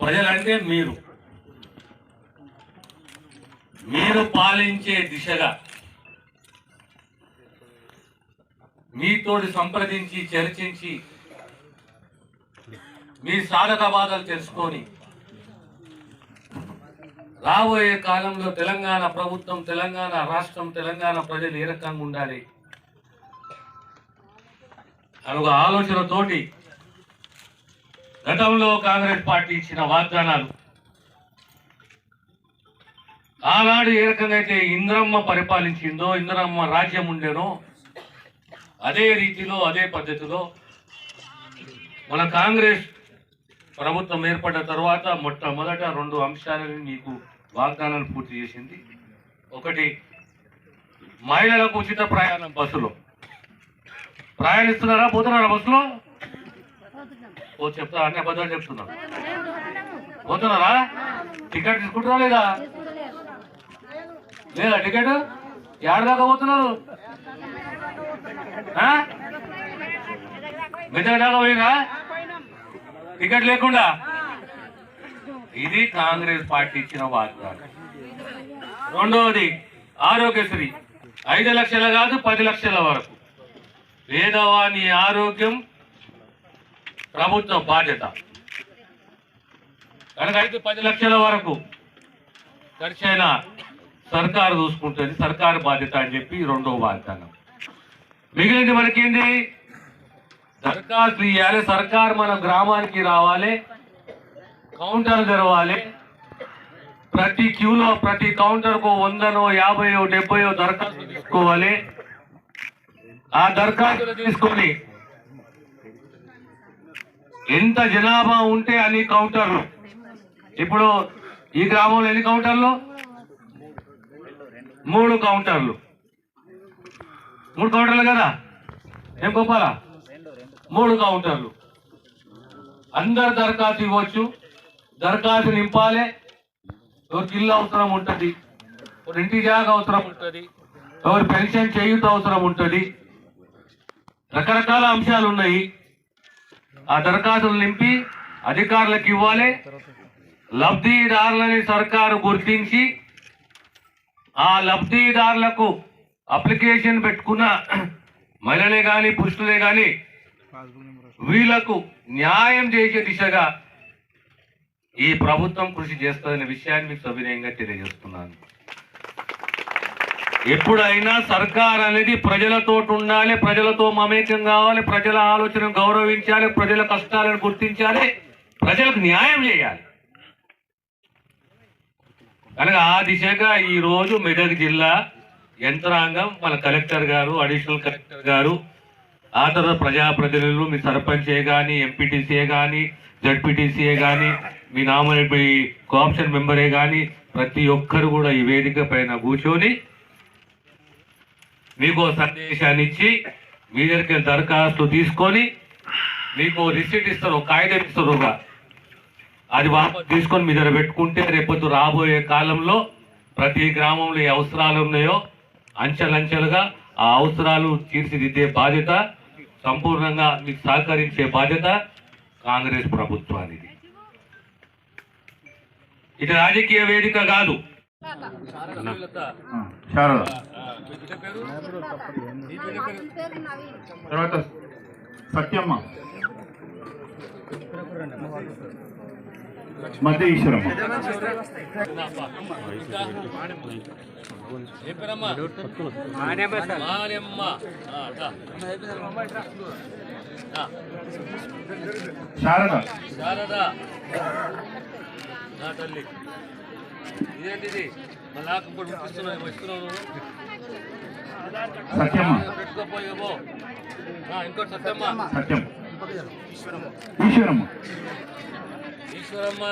ప్రజలంటే మీరు. మీరు పాలించే దిశగా మీతోటి సంప్రదించి చర్చించి మీ సాధక బాధలు తెలుసుకొని రాబోయే కాలంలో తెలంగాణ ప్రభుత్వం తెలంగాణ రాష్ట్రం తెలంగాణ ప్రజలు ఏ రకంగా ఉండాలి? అని ఒక ఆలోచనతోటి గతంలో కాంగ్రెస్ పార్టీ ఇచ్చిన వాగ్దానాలు. ఆనాడు ఏ రకంగా అయితే ఇంద్రమ్మ పరిపాలించిందో ఇంద్రమ్మ రాజ్యం ఉండేనో అదే రీతిలో అదే పద్ధతిలో మన కాంగ్రెస్ ప్రభుత్వం ఏర్పడిన తర్వాత మొట్టమొదట రెండు అంశాలను మీకు వాగ్దానాలు పూర్తి చేసింది. ఒకటి మహిళలకు ఉచిత ప్రయాణం బస్సులో. ప్రయాణిస్తున్నారా? పోతున్నారా బస్సులో? ఓ చెప్తా అన్ని అబద్ధాలు చెప్తున్నారు పోతున్నారా? టికెట్ తీసుకుంటున్నా లేదా? లేదా టికెట్? ఏడు దాకా పోతున్నారు? ఆ? మెదక్ దాకా పోయినా టికెట్ లేకుండా? ఇది కాంగ్రెస్ పార్టీ ఇచ్చిన వాగ్దానం. రెండవది ఆరోగ్యశ్రీ. ఐదు లక్షల కాదు పది లక్షల వరకు. పేదవాని ఆరోగ్యం ప్రభుత్వ బాధ్యత. కనుక ఐదు పది లక్షల వరకు ఖర్చైన సర్కారు చూసుకుంటుంది సర్కారు బాధ్యత అని చెప్పి రెండవ వాగ్దానం. మిగిలింది మనకేంది? దరఖాస్తు ఇవ్వాలి సర్కార్ మన గ్రామానికి రావాలి కౌంటర్ తెరవాలి. ప్రతి క్యూలో ప్రతి కౌంటర్కు వందనో యాభైయో డెబ్బయో దరఖాస్తు తీసుకోవాలి. ఆ దరఖాస్తులు తీసుకొని ఎంత జనాభా ఉంటే అన్ని కౌంటర్లు. ఇప్పుడు ఈ గ్రామంలో ఎన్ని కౌంటర్లు? మూడు కౌంటర్లు. మూడు కౌంటర్లు కదా? ఏం గోపాల? మూడు కౌంటర్లు. అందరు దరఖాస్తు ఇవ్వచ్చు. దరఖాస్తు నింపాలి. ఎవరికి ఇల్లు అవసరం ఉంటుంది. ఒక ఇంటి జాగా అవసరం ఉంటుంది. ఎవరి పెన్షన్ చేయుట అవసరం ఉంటుంది. రకరకాల అంశాలు ఉన్నాయి. ఆ దరఖాస్తులు నింపి అధికారులకు ఇవ్వాలి. లబ్ధిదారులని సర్కారు గుర్తించి ఆ లబ్ధిదారులకు అప్లికేషన్ పెట్టుకున్న మహిళలే కానీ పురుషులే కానీ వీళ్ళకు న్యాయం చేసే దిశగా ఈ ప్రభుత్వం కృషి చేస్తుందనే విషయాన్ని మీకు సవినయంగా తెలియజేస్తున్నాను. ఎప్పుడైనా సర్కార్ అనేది ప్రజలతో ఉండాలి ప్రజలతో మమేకం కావాలి ప్రజల ఆలోచనను గౌరవించాలి ప్రజల కష్టాలను గుర్తించాలి ప్రజలకు న్యాయం చేయాలి. కనుక ఆ దిశగా ఈ రోజు మెదక్ జిల్లా యంత్రాంగం మన కలెక్టర్ గారు అడిషనల్ కలెక్టర్ గారు ఆ తర్వాత ప్రజాప్రతినిధులు మీ సర్పంచే కానీ ఎంపీటీసీఏ కానీ జడ్పీటీసీఏ కానీ మీ నామినేట్ మీ కోఆప్షన్ మెంబరే కానీ ప్రతి ఒక్కరు కూడా ఈ వేదిక పైన కూర్చొని మీకు సందేశాన్ని ఇచ్చి మీ దగ్గరికి దరఖాస్తు తీసుకొని మీకు రిసీట్ ఇస్తారు ఒక కాగితం ఇస్తారు అది వాపసు తీసుకొని మీ దగ్గర పెట్టుకుంటే రేపొద్దు రాబోయే కాలంలో ప్రతి గ్రామంలో ఏ అవసరాలు ఉన్నాయో అంచెలంచెలుగా ఆ అవసరాలు తీర్చిదిద్దే బాధ్యత సంపూర్ణంగా మీకు సహకరించే బాధ్యత కాంగ్రెస్ ప్రభుత్వానికి ఇది రాజకీయ వేదిక కాదు. శారదా. తర్వాత సత్యమ్మ. మధ్య ఈశ్వరమ్మ శారద. శారదా. నా తల్లి. ఇదేంటిది? మళ్ళీ ఇప్పుడు ఇస్తున్నావు ఇస్తున్నావు ఇంకోటి సత్యమ్మ. సత్యం ఈశ్వరమ్మ. ఈశ్వరమ్మ.